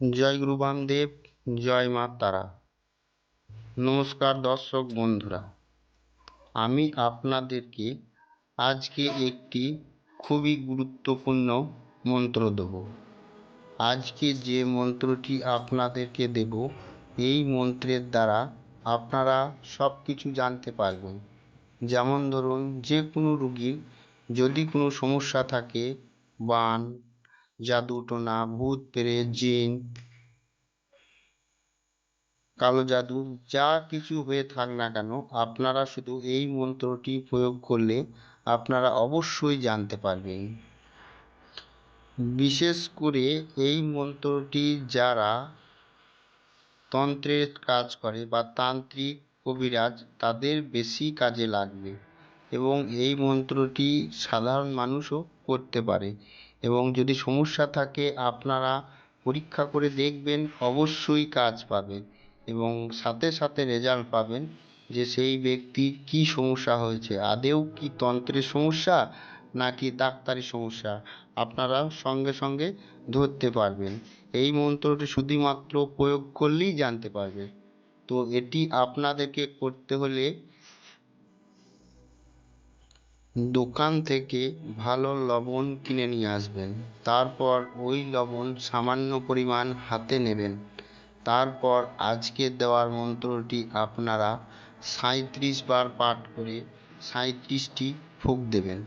জয় গুরু বামদেব জয় মা তারা নমস্কার দর্শক বন্ধুরা, আমি আপনাদেরকে আজকে একটি খুবই গুরুত্বপূর্ণ মন্ত্র দেব। আজকে যে মন্ত্রটি আপনাদেরকে দেব, এই মন্ত্রের দ্বারা আপনারা সব কিছু জানতে পারবেন। যেমন ধরুন, যে কোনো রুগীর যদি কোনো সমস্যা থাকে, বান জাদু টোনা, ভূত প্রেত জিন, কালো জাদু, যা কিছু হয়ে থাক না কেন, আপনারা শুধু এই মন্ত্রটি প্রয়োগ করলে আপনারা অবশ্যই জানতে পারবেন। বিশেষ করে এই মন্ত্রটি যারা তন্ত্রের কাজ করে বা তান্ত্রিক কবিরাজ, তাদের বেশি কাজে লাগবে এবং এই মন্ত্রটি সাধারণ মানুষও করতে পারে। এবং যদি সমস্যা থাকে, আপনারা পরীক্ষা করে দেখবেন, অবশ্যই কাজ পাবেন এবং সাথে সাথে রেজাল্ট পাবেন যে সেই ব্যক্তির কী সমস্যা হয়েছে। আদৌ কি তন্ত্রের সমস্যা নাকি ডাক্তারি সমস্যা? আপনারা সঙ্গে সঙ্গে ধরতে পারবেন। এই মন্ত্রটি শুধুমাত্র প্রয়োগ করলেই জানতে পারবেন। তো এটি আপনাদেরকে করতে হলে দোকান থেকে ভালো লবণ কিনে নিয়ে আসবেন। তারপর ওই লবণ সামান্য পরিমাণ হাতে নেবেন। তারপর আজকে দেওয়ার মন্ত্রটি আপনারা সাঁইত্রিশ বার পাঠ করে সাঁইত্রিশটি ফুঁক দেবেন।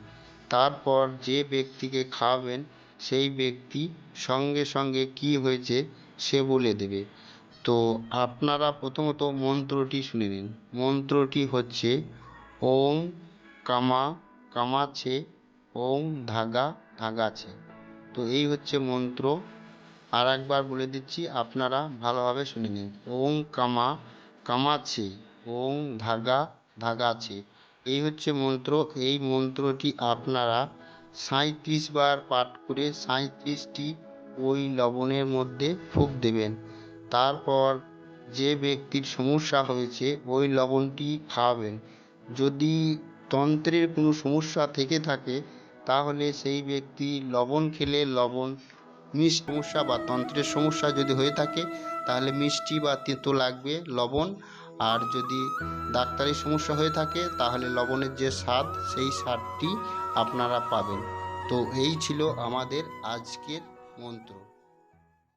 তারপর যে ব্যক্তিকে খাওয়াবেন, সেই ব্যক্তি সঙ্গে সঙ্গে কি হয়েছে সে বলে দেবে। তো আপনারা প্রথমত মন্ত্রটি শুনে নিন। মন্ত্রটি হচ্ছে ওম কামা কামাছে ওম ধাগা ধাগাছে তো এই হচ্ছে মন্ত্র। আর একবার বলে দিচ্ছি, আপনারা ভালোভাবে শুনে নিন। ওম কামা কামাছে ওম ধাগা ধাগাছে এই হচ্ছে মন্ত্র। এই মন্ত্রটি আপনারা সাঁইত্রিশ বার পাঠ করে সাঁইত্রিশটি ওই লবণের মধ্যে ফুঁক দেবেন। তারপর যে ব্যক্তির সমস্যা হয়েছে, ওই লবণটি খাওয়াবেন। যদি তন্ত্রের কোনো সমস্যা থেকে থাকে, তাহলে সেই ব্যক্তি লবণ খেলে লবণ মিষ্টি সমস্যা বা তন্ত্রের সমস্যা যদি হয়ে থাকে, তাহলে মিষ্টি বা তেতো লাগবে লবণ। আর যদি ডাক্তারি সমস্যা হয়ে থাকে, তাহলে লবণের যে স্বাদ, সেই স্বাদটি আপনারা পাবেন। তো এই ছিল আমাদের আজকের মন্ত্র।